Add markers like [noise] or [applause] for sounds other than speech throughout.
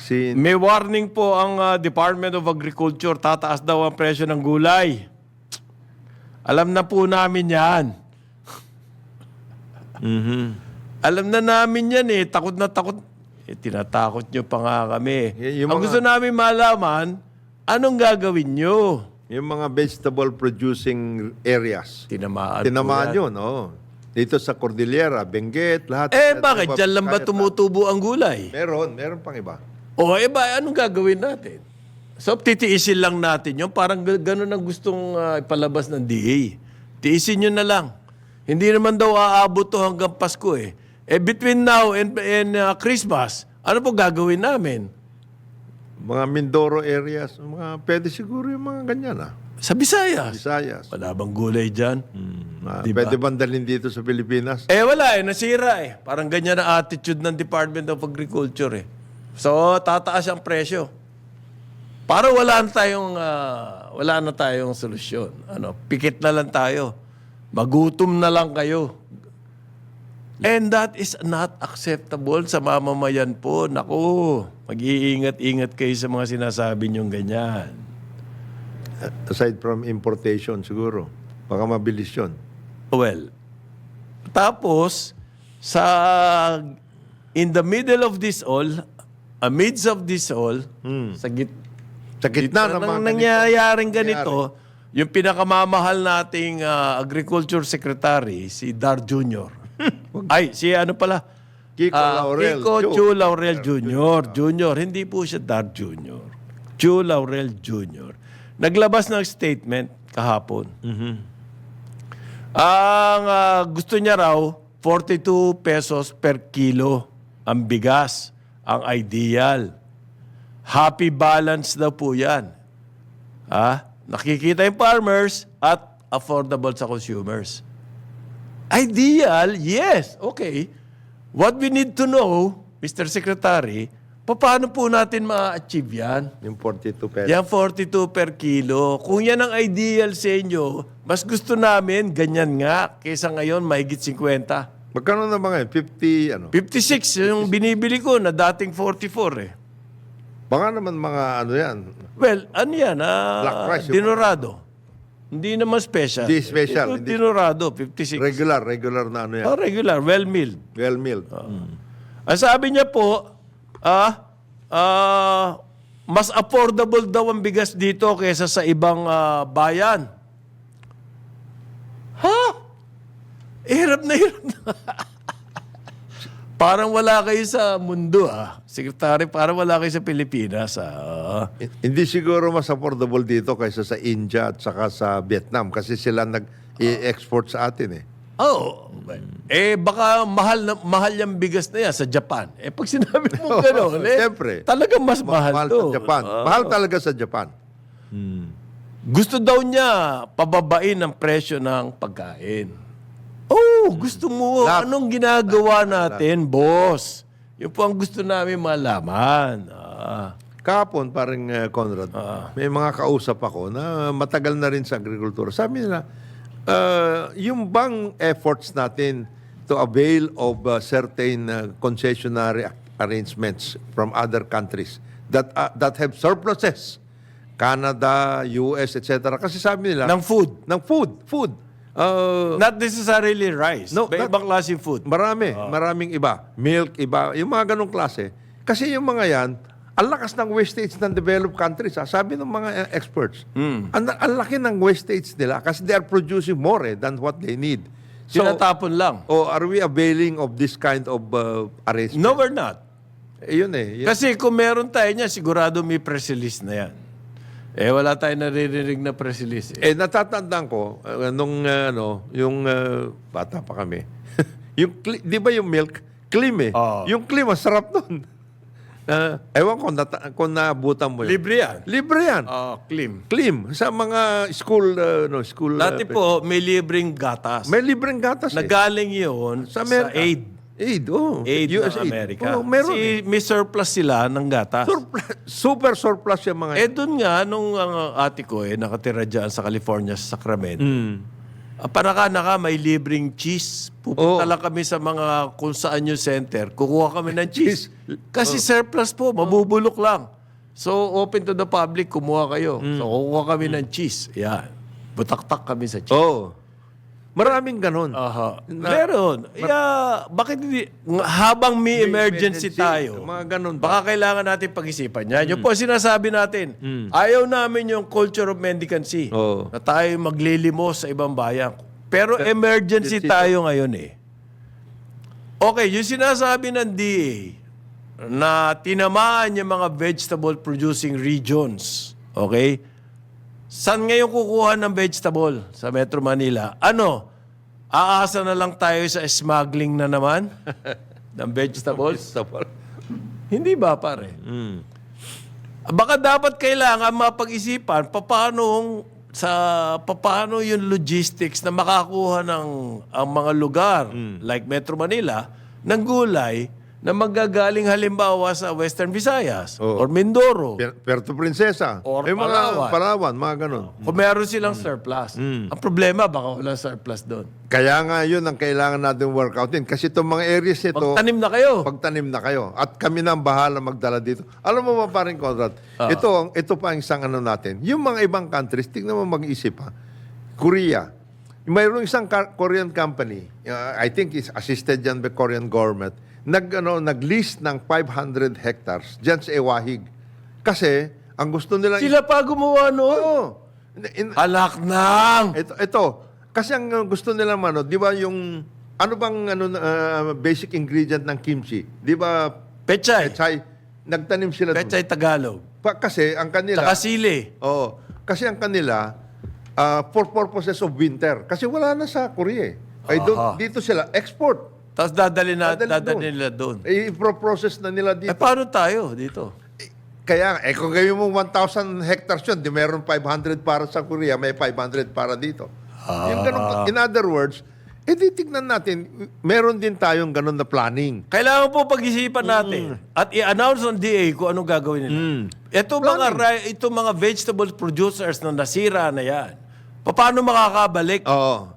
vaccine. May warning po ang ah, Department of Agriculture, tataas daw ang presyo ng gulay. Alam na po namin yan. [laughs] Alam na namin yan eh. Takot na takot. Eh, tinatakot nyo pa nga kami. Y- yung ang mga- gusto namin malaman, anong gagawin nyo? Yung mga vegetable producing areas. Tinamaan, Tinamaan yun, oo. Dito sa Cordillera, Benguet, lahat. Eh, Lahat- bakit? Diyan lang ba tumutubo ang gulay? Meron, meron pang iba. O, eh ba, anong gagawin natin? So, titiisin lang natin yun. Parang ga- ganun ang gustong ah, ipalabas ng DA. Tiisin nyo na lang. Hindi naman daw aabot to hanggang Pasko eh. Eh, between now and, and ah, Christmas, ano po gagawin namin? Mga Mindoro areas, mga, pwede siguro yung mga ganyan ah. Sa Visayas. Visayas. Wala bang gulay dyan? Ah, Diba? Pwede bang dalhin dito sa Pilipinas? Eh, wala eh. Nasira eh. Parang ganyan ang attitude ng Department of Agriculture eh. So, tataas ang presyo. Para wala na tayong, ah, wala na tayong solusyon. Ano, pikit na lang tayo. Magutom na lang kayo. And that is not acceptable sa mamamayan po. Naku, mag-iingat-ingat kayo sa mga sinasabi niyong ganyan. Aside from importation siguro. Baka mabilis yun. Well, tapos, sa in the middle of this all, amidst of this all, sa git Sa gitna ng mga ganito. nangyayaring ganito, yung pinakamamahal nating ah, agriculture secretary, si Dar Jr. [laughs] Ay, si ano pala? Kiko Ah, Laurel. Kiko Chu. Laurel Jr. Jr. Hindi po siya Dar Jr. Chu Laurel Jr. Naglabas ng statement kahapon. Ang ah, gusto niya raw, 42 pesos per kilo ang bigas, ang ideal. Happy balance daw po yan. Ah, nakikita yung farmers at affordable sa consumers. Ideal, yes, okay. What we need to know, Mr. Secretary, paano po natin ma-achieve yan? Yung 42 pesos. Yan 42 per kilo. Kung yan ang ideal sa inyo, mas gusto namin ganyan nga kaysa ngayon mahigit 50. Magkano na ba ngayon? 50, ano? 56 yung binibili ko na dating 44 eh. Baka naman mga ano yan. Well, ano yan? ah, Black rice yung dinorado. Hindi naman special. Hindi special, Ito, hindi- dinorado, 56. Regular, regular na ano yan. Oh, regular, well-milled. Well milled. Ang sabi niya po, ah, ah, mas affordable daw ang bigas dito kaysa sa ibang ah, bayan. Ha? Hirap na hirap na. parang wala kayo sa mundo ah. Sekretary, parang wala kayo sa Pilipinas ah. Hindi siguro mas affordable dito kaysa sa India at saka sa Vietnam kasi sila nag-i-export sa atin eh. Oh, eh baka mahal na mahal yung bigas na yan sa Japan. Eh pag sinabi mo [laughs] gano'n, eh, Siyempre. talagang mas mahal, Mahal to. sa Japan. Ah. Mahal talaga sa Japan. Gusto daw niya pababain ang presyo ng pagkain. Oh, gusto mo. Lahat. Anong ginagawa natin, boss? Yun po ang gusto namin malaman. Ah. Kahapon, parang uh, Conrad, may mga kausap ako na matagal na rin sa agrikultura. Sabi nila, uh, yung bang efforts natin to avail of uh, certain uh, concessionary arrangements from other countries that uh, that have surpluses, Canada, US, etc. Kasi sabi nila, ng food. ng food, food. Uh, Not necessarily rice. No, May not- ibang klaseng food. Marami, maraming iba. Milk, iba, yung mga ganong klase. Kasi yung mga yan, ang lakas ng wastage ng developed countries. Ha? Sabi ng mga eh, experts, ang, ang laki ng wastage nila kasi they are producing more eh, than what they need. So, Tinatapon lang. oh, are we availing of this kind of uh, arrangement? No, we're not. Eh, yun eh. Yun. Kasi kung meron tayo niya, sigurado may press release na yan. Eh, wala tayong naririnig na press release. Eh. Eh, natatandaan ko, uh, nung uh, ano, yung uh, bata pa kami, [laughs] yung, di ba yung milk, clean eh. Oo. Yung clean, masarap nun. [laughs] Uh, ewan ko, nata- kung naabutan mo yun. Libre yan. Libre yan. Ah, clean. Clean. Sa mga school, uh, no, school. uh, Dati po, may libreng gatas. may libreng gatas eh. Nagaling yun sa, Sa Amerika. aid. Aid, oh. Aid US ng Amerika. Oh, meron Kasi eh. may surplus sila ng gatas. Surplus, super surplus yung mga eh doon nga, nung ang ate ko eh, nakatira dyan sa California, sa Sacramento, Mm. Ah, Panaka-naka, may libreng cheese. Pupunta lang kami sa mga kung saan yung center. Kukuha kami ng cheese. [laughs] Kasi surplus po, mabubulok lang. So, open to the public, kumuha kayo. So, kukuha kami ng cheese. Yan. Butaktak kami sa cheese. Oo. Maraming ganun. Aha. Meron. Yeah, bakit hindi? ng- Habang may, emergency, emergency, tayo, mga ganun ba? baka kailangan natin pag-isipan yan. Yung po sinasabi natin, ayaw namin yung culture of mendicancy. Oo. Na tayo maglilimos sa ibang bayan. Pero emergency tayo ngayon eh. Okay, yung sinasabi ng DA na tinamaan yung mga vegetable producing regions, okay? Saan ngayon kukuha ng vegetable sa Metro Manila? Ano? Aasa na lang tayo sa smuggling na naman [laughs] ng vegetables? [laughs] Hindi ba, pare? Baka dapat kailangan mapag-isipan paano sa paano yung logistics na makakuha ng ang mga lugar like Metro Manila ng gulay na magagaling halimbawa sa Western Visayas Oo. or Mindoro. Per- Puerto Princesa. Or May mga Palawan. Palawan, mga ganun. Kung meron silang surplus. Ang problema, baka walang surplus doon. Kaya nga yun ang kailangan natin workoutin. Kasi itong mga areas nito, Magtanim na kayo. pagtanim na kayo. At kami na ang bahala magdala dito. Alam mo ba paring Conrad, Ah. ito, ang- ito pa ang isang ano natin. Yung mga ibang countries, tignan mo mag-isip ha. Korea. Mayroong isang ka- Korean company, uh, I think is assisted dyan by Korean government, nag, ano, nag-lease ng 500 hectares dyan sa Ewahig. Kasi, ang gusto nila... Sila pa gumawa noon. Oo. In- Alak nang! ito, ito. Kasi ang gusto nila mano, 'di ba yung ano bang ano uh, basic ingredient ng kimchi? 'Di ba? Pechay. Pechay. Nagtanim sila doon. Pechay Tagalog. Pa, kasi ang kanila Saka sili. Oo. Kasi ang kanila uh, for purposes of winter. Kasi wala na sa Korea. eh. Ay doon Aha. dito sila export. Tapos dadali na, Dadali dadali nila doon. Eh, i-process na nila Eh, dito. paano tayo dito? Kaya, eh kung gawin mo 1,000 hectares yun, di meron 500 para sa Korea, may 500 para dito. Yung ganun, in other words, eh di tignan natin, meron din tayong ganun na planning. Kailangan po pag-isipan natin at i-announce ng DA kung anong gagawin nila. Ito mga ri- ito mga vegetable producers na nasira na yan. Paano makakabalik? Oo.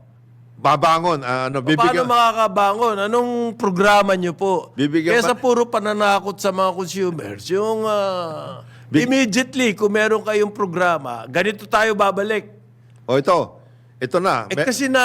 Babangon, ah, ano, Paano bibigyan. makakabangon? Anong programa nyo po? Bibigyan Kesa puro pananakot sa mga consumers. Yung ah, immediately, kung meron kayong programa, ganito tayo babalik. O ito, ito na. Eh Me- kasi na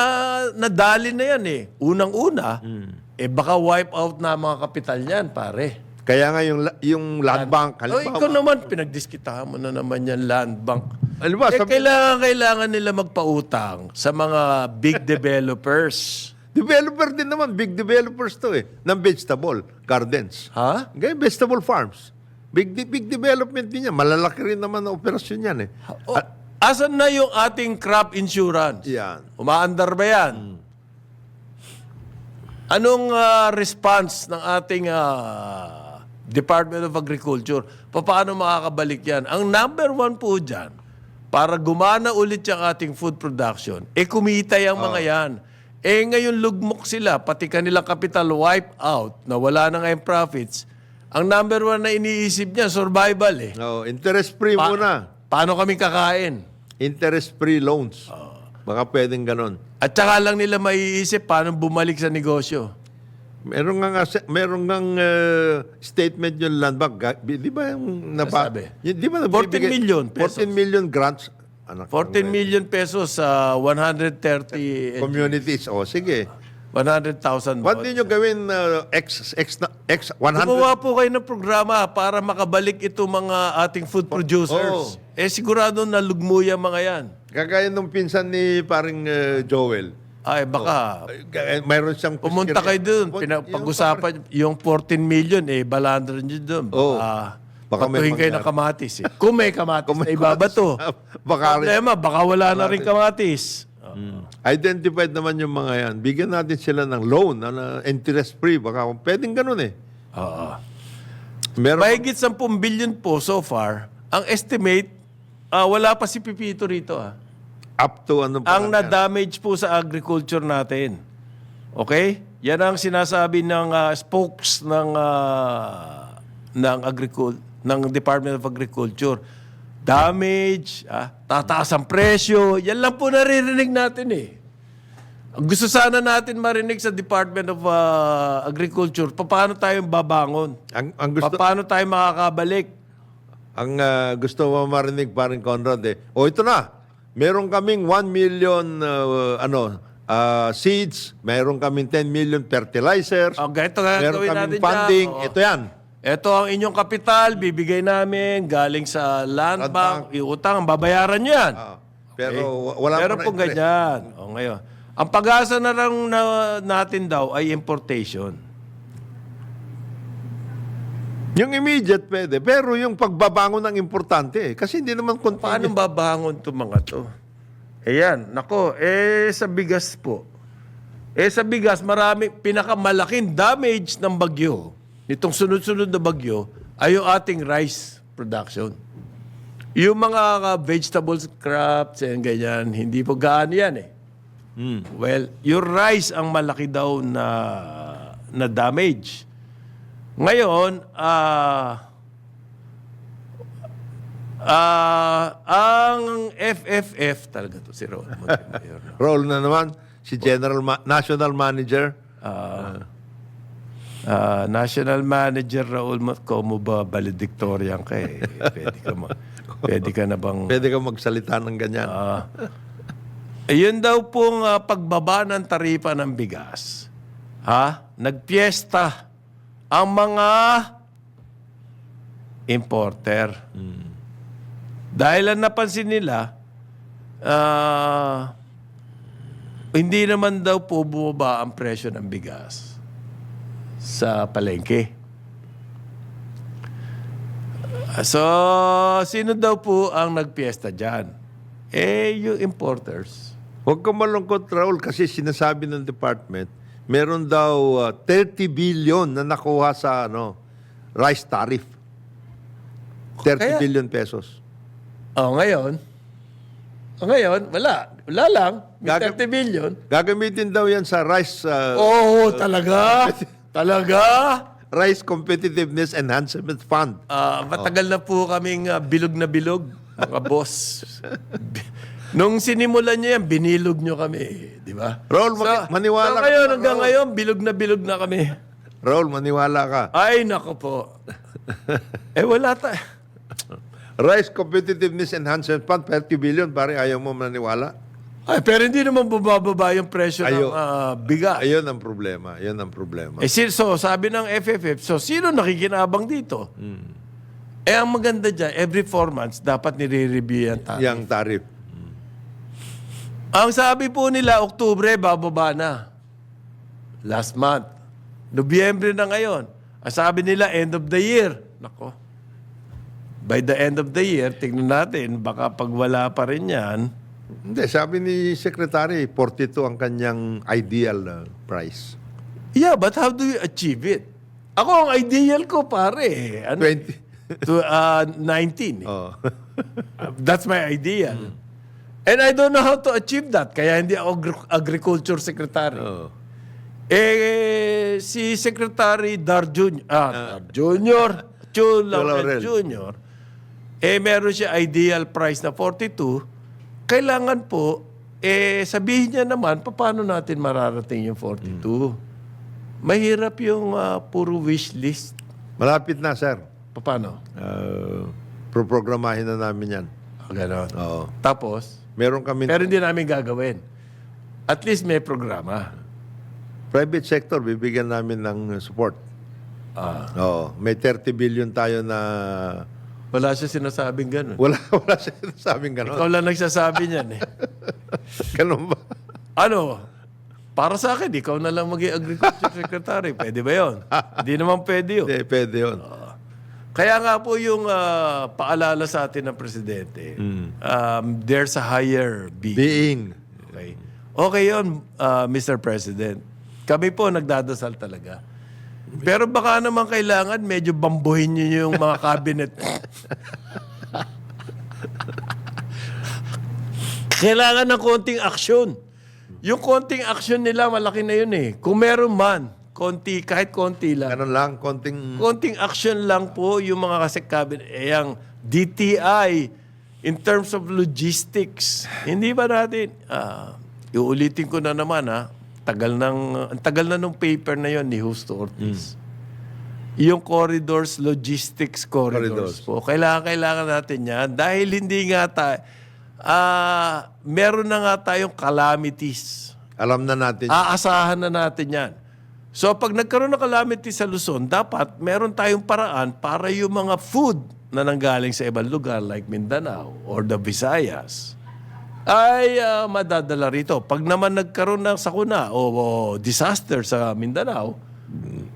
nadali na yan eh. Unang-una, Hmm. eh baka wipe out na ang mga kapital niyan, pare. Kaya nga yung, yung land bank, Oh, ikaw halimbawa, naman, pinagdiskitahan mo na naman yan, land bank. Halimbawa, eh, sabi- kailangan, kailangan nila magpautang sa mga big [laughs] developers. developer din naman, big developers to eh, ng vegetable gardens. Ha? Ganyan, vegetable farms. Big, big development din yan. Malalaki rin naman ang operasyon yan eh. O, asan na yung ating crop insurance? Yan. Umaandar ba yan? Anong ah, response ng ating ah, Department of Agriculture? Paano makakabalik yan? Ang number one po dyan, para gumana ulit yung ating food production, eh kumita yung mga yan. Eh ngayon lugmok sila, pati kanilang capital wipe out, na wala na ngayong profits. Ang number one na iniisip niya, survival eh. No, interest-free Pa- muna. Paano kami kakain? Interest-free loans. Baka pwedeng ganon. At saka lang nila maiisip paano bumalik sa negosyo. Meron nga, nga meron nga uh, statement yung land bank. Di ba yung napa, Sabi? Yung, di ba 14 nabibigay- million pesos. 14 million grants. Anak, 14 million pesos sa [laughs] 130 communities. O, sige. 100,000 What baht. din nyo gawin uh, X, X, X, 100? Gumawa po kayo ng programa para makabalik ito mga ating food producers. Oo. Eh sigurado na lugmuya mga yan. Kagaya nung pinsan ni paring uh, Joel. Ay baka Uh, mayroon siyang... pumunta kayo doon, Pun- pina- yung pag-usapan yung 14 million eh balandran nyo doon. Oo. Baka, Baka may patuhin kayo ng kamatis eh. Kung may kamatis na ibabato. Baka rin- Problema, baka wala na rin kamatis. Identified naman yung mga yan. Bigyan natin sila ng loan, na interest-free. Baka pwedeng ganun eh. Oo. Meron, Mahigit 10 billion po so far. Ang estimate, ah, wala pa si Pipito rito. Ah. Up to ano pa Ang na-damage po sa agriculture natin. Okay? Yan ang sinasabi ng ah, spokes ng ah, ng agricul ng Department of Agriculture. Damage, ah, tataas ang presyo. Yan lang po naririnig natin eh. Gusto sana natin marinig sa Department of ah, Agriculture, paano tayo babangon? Ang, ang gusto, paano tayo makakabalik? ang ah, gusto mo marinig parin Conrad eh. O ito na. Meron kaming 1 million ah, ano ah, seeds, meron kaming 10 million fertilizers, Oh, ganito nga meron kaming funding. dyan. Oo. Ito yan. Ito ang inyong kapital, bibigay namin galing sa land Land bank, iutang, babayaran nyo yan. Ah, pero wa- wala Pero po ganyan. O ngayon, ang pag-asa na lang na, natin daw ay importation. Yung immediate pwede, pero yung pagbabangon ng importante eh. Kasi hindi naman Paano continuous. babangon to mga to? Ayan, nako, eh sa bigas po. Eh sa bigas, marami, pinakamalaking damage ng bagyo, nitong sunod-sunod na bagyo, ay yung ating rice production. Yung mga uh, vegetables crops and ganyan, hindi po gaano yan eh. Well, yung rice ang malaki daw na na damage. Ngayon, ah ah ang FFF talaga to si Montemayor. [laughs] Role na naman si General Ma- National Manager. Ah, ah, National Manager Raul Mot, como ba valedictorian ka eh. [laughs] Pwede ka, ma- pwede ka na bang... Pwede ka magsalita ng ganyan. Ah, ayun daw pong ah, pagbaba ng taripa ng bigas. Ha? Nagpiesta ang mga importer. Dahil ang napansin nila, ah, hindi naman daw po bumaba ang presyo ng bigas sa palengke. So, sino daw po ang nagpiesta dyan? Eh, yung importers. Huwag ka malungkot, Raul, kasi sinasabi ng department, meron daw uh, 30 billion na nakuha sa ano rice tariff. 30 Kaya- billion pesos. Oh, ngayon, oh, ngayon, wala. Wala lang. May Gagam- 30 billion. Gagamitin daw yan sa rice uh, Oh, talaga? [laughs] talaga? Rice Competitiveness Enhancement Fund. Ah, matagal na po kaming ah, bilog na bilog, mga boss. [laughs] Nung sinimulan niyo yan, binilog niyo kami. Ba? Raul, maki- maniwala so ka ngayon, hanggang Raul? ngayon, bilog na bilog na kami. Raul, maniwala ka. Ay, nako po. eh, wala tayo. Rice Competitiveness Enhancement Fund, 30 billion. Pare, ayaw mo maniwala. Ay, pero hindi naman bumababa yung presyo Ayo. ng ah, bigas. Ayun ang problema. Ayun ang problema. Eh, so, sabi ng FFF, so, sino nakikinabang dito? Hmm. Eh, ang maganda dyan, every four months, dapat nire-review yan tayo. Yang tariff. Ang sabi po nila, Oktubre, bababa na. Last month. Nobyembre na ngayon. Ang sabi nila, end of the year. Nako. By the end of the year, tignan natin, baka pag wala pa rin yan, Hindi, sabi ni Secretary, 42 ang kanyang ideal uh, price. yeah, but how do you achieve it? Ako, ang ideal ko, pare, ano, 20. to, uh, 19. eh. Oh. Uh, [laughs] That's my ideal. And I don't know how to achieve that. Kaya hindi ako agri- agriculture secretary. oh. Eh, si Secretary Dar Junior, ah, Dar Junior, Chu Laurel. Laurel Junior, eh, meron siya ideal price na 42. Kailangan po, eh, sabihin niya naman, paano natin mararating yung 42? Mahirap yung ah, puro wish list. Malapit na, sir. Paano? Uh, proprogramahin na namin yan. Ah, Ganon. Oo. Tapos, Meron kami pero hindi namin gagawin. At least may programa. private sector, bibigyan namin ng uh, support. Ah, Oo. May 30 billion tayo na wala siya sinasabing ganun. [laughs] wala wala siya sabing gano'n. Ikaw lang nagsasabi niyan eh. [laughs] Ganun ba? Ano? Para sa akin, ikaw na lang maging agriculture secretary. Pwede ba yun? [laughs] Hindi naman pwede yun. Hindi, pwede yun. Kaya nga po yung ah, paalala sa atin ng presidente, um, there's a higher being. Being. Okay. Okay yun, ah, Mr. President. Kami po nagdadasal talaga. Pero baka naman kailangan medyo bambuhin niyo yung mga [laughs] cabinet. kailangan ng konting aksyon. Yung konting aksyon nila, malaki na yun eh. Kung meron man, konti, kahit konti lang. Ganun lang, konting... Konting action lang po yung mga kasi cabinet, eh, yung DTI, in terms of logistics, hindi ba natin, ah, iulitin ko na naman ha, tagal ng, ang tagal na nung paper na yon ni Justo Ortiz. Yung corridors, logistics corridors, Corridors. po. Kailangan, kailangan natin yan. Dahil hindi nga tayo, ah, meron na nga tayong calamities. Alam na natin. Aasahan na natin yan. So pag nagkaroon ng calamity sa Luzon, dapat meron tayong paraan para yung mga food na nanggaling sa ibang lugar like Mindanao or the Visayas ay ah, madadala rito. Pag naman nagkaroon ng sakuna o, o disaster sa Mindanao,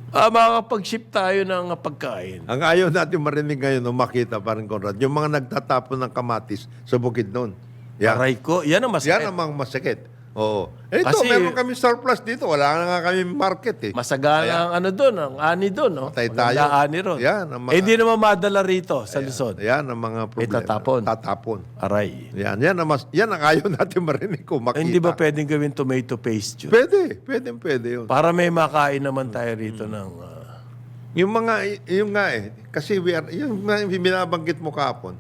ah, makakapag-ship tayo ng pagkain. Ang ayaw natin marinig ngayon o makita, parang Conrad, yung mga nagtatapon ng kamatis sa bukid noon. Yan. Aray ko, yan ang masakit. Yan ang mga masakit. Oo. Eh, ito, Kasi- meron kami surplus dito. Wala na nga kami market eh. Masagana ang ano doon, ang ani doon. No? Patay Maganda tayo. ani ron. Yan, ang mga- eh, hindi naman madala rito sa Luzon. Yan ang mga problema. Itatapon. Tatapon. Aray. Yan, yan ang, mas, yan ang ayaw [laughs] natin marinig ko makita. Eh, Hindi ba pwedeng gawin tomato paste yun? Pwede, pwede, pwede yun. Para may makain naman tayo rito ng... ah, Yung mga, yung nga eh, kasi we are, yung mga binabanggit mo kahapon,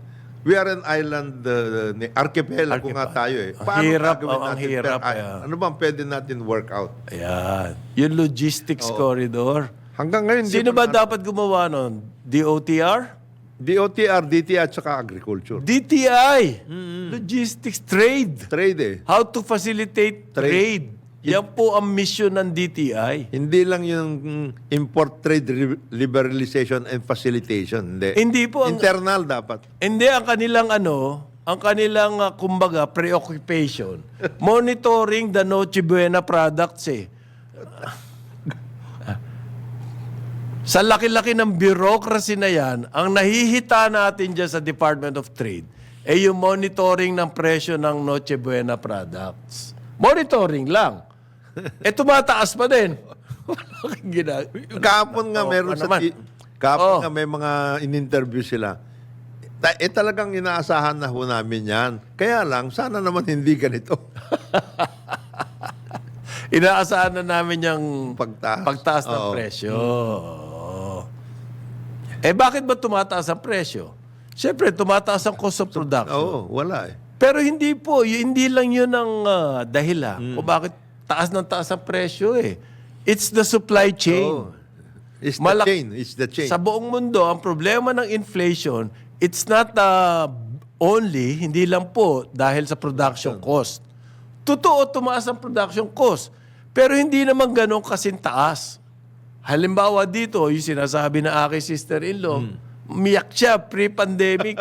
we are an island, uh, ni- archipelago nga tayo eh. Ang hirap, gagawin oh, ang natin hirap, per- kaya. Ano bang pwede natin work out? ayan. Yung logistics corridor. Hanggang ngayon, Sino pa ba dapat gumawa nun? DOTR? DOTR, DTI at saka agriculture. DTI! Logistics Trade. Trade eh. How to facilitate trade. Yan po ang mission ng DTI. Hindi lang yung import trade liberalization and facilitation. Hindi. Hindi po ang... Internal dapat. Hindi, ang kanilang ano, ang kanilang ah, kumbaga preoccupation, [laughs] monitoring the Noche Buena products eh. Sa laki-laki ng bureaucracy na yan, ang nahihita natin dyan sa Department of Trade ay yung monitoring ng presyo ng Noche Buena products. Monitoring lang. Eh tumataas pa din. Wala kang ginagawa. Kahapon nga Oh, meron ano sa... naman? ti- Kahapon Oh. nga may mga in-interview sila. Ta- eh talagang inaasahan na ho namin yan. Kaya lang, sana naman hindi ganito. [laughs] Inaasahan na namin yung Pagtaas. pagtaas ng Oo. presyo. Eh bakit ba tumataas ang presyo? Siyempre, tumataas ang cost of production. Oo, wala eh. Pero hindi po, y- hindi lang yun ang ah, dahilan Hmm. kung bakit taas ng taas ang presyo eh. It's the supply chain. Oo. It's the Malak- chain. It's the chain. Sa buong mundo, ang problema ng inflation, it's not uh, only, hindi lang po dahil sa production cost. Totoo, tumaas ang production cost. Pero hindi naman ganun kasing taas. Halimbawa dito, yung sinasabi na aking sister-in-law, miyak siya pre-pandemic.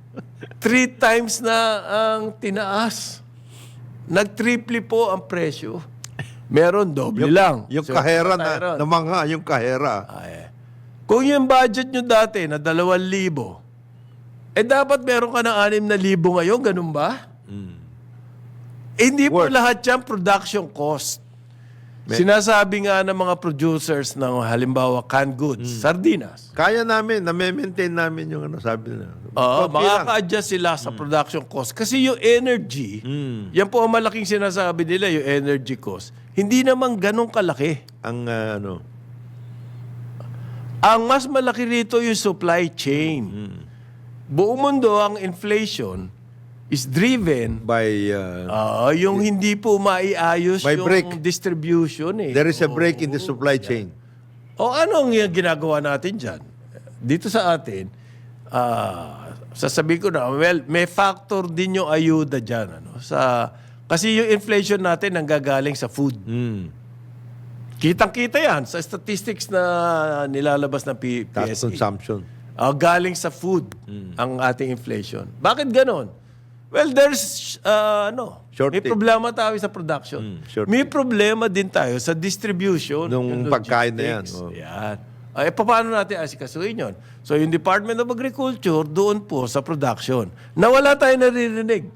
[laughs] Three times na ang tinaas. Nag-triple po ang presyo. Meron doble lang. yung So, kahera na, na mga, yung kahera. Ay, kung yung budget nyo dati na 2,000, eh dapat meron ka ng 6,000 ngayon, ganun ba? Eh, hindi po Worth. lahat yan production cost. Sinasabi nga ng mga producers ng halimbawa canned goods, sardinas. Kaya namin, na-maintain namin yung ano, sabi nila. Oo, Konti lang. makaka-adjust sila sa production cost. Kasi yung energy, yan po ang malaking sinasabi nila, yung energy cost. Hindi naman ganun kalaki. Ang ah, ano, Ang mas malaki rito yung supply chain. Buong mundo, ang inflation is driven by, uh, ah, yung hindi po maiayos May yung break. distribution eh. there is a break in the supply chain. O anong yung ginagawa natin dyan? Dito sa atin, ah, sasabihin ko na, well, may factor din yung ayuda dyan. Ano? Sa, kasi yung inflation natin nanggagaling sa food. Mm. Kitang-kita yan sa statistics na nilalabas ng P- Tax PSA. consumption. Ah, galing sa food ang ating inflation. Bakit ganon? Well, there's, uh, ano, may Shortage. problema tayo sa production. shortage. may problema din tayo sa distribution. Nung pagkain na yan, logistics. oh. Yan. Ay, paano natin asikasuhin yun? So, yung Department of Agriculture, doon po sa production. Nawala tayo naririnig.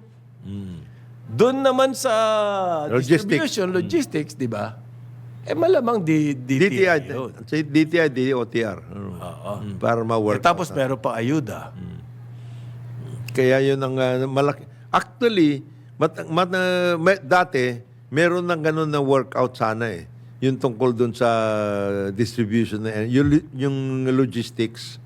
Doon naman sa Logistics. distribution, logistics, di ba? Eh, malamang di, DTI. DTI, yun. say DTI, DOTR. Ano, Mm, Para Eh, ma-work. tapos meron pa ayuda. Kaya yun ang uh, malaki. Actually, mat, mat, uh, may- dati, meron ng ganun na workout sana eh. Yung tungkol dun sa distribution, na, yung, yung logistics.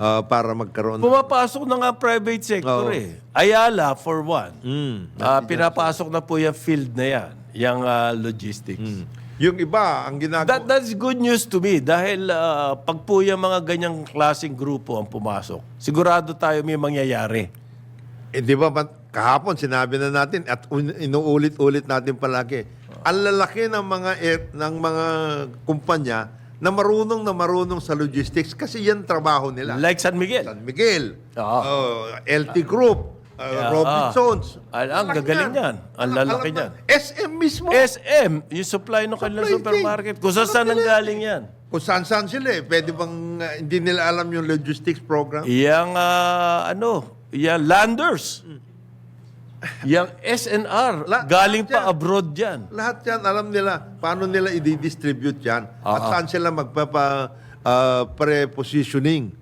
ah, para magkaroon. Pumapasok na nga private sector Oo. eh. Ayala, for one. Mm. Ah, pinapasok na po yung field na yan. Yung ah, logistics. Yung iba, ang ginagawa... That, that's good news to me dahil ah, pag po yung mga ganyang klaseng grupo ang pumasok, sigurado tayo may mangyayari. Eh, di ba- kahapon sinabi na natin at inuulit-ulit natin palagi. Ang lalaki ng mga air, ng mga kumpanya na marunong na marunong sa logistics kasi yan trabaho nila. Like San Miguel. San Miguel, Oo. oh, LT Group, uh, Yeah, Robinsons. ah. Ang Lalaki gagaling yan. Ang Alam- lalaki alam yan. na. SM mismo. SM, yung supply ng kanilang Supply supermarket. chain. Kung saan saan Alam ang nila galing yan. Kung saan-saan sila eh. Pwede bang uh, hindi nila alam yung logistics program? Yang ah, ano, yang landers. Yang SNR, La- galing pa yan. abroad yan. Lahat yan, alam nila paano nila i-distribute yan at Oo. saan sila magpapa uh, pre-positioning.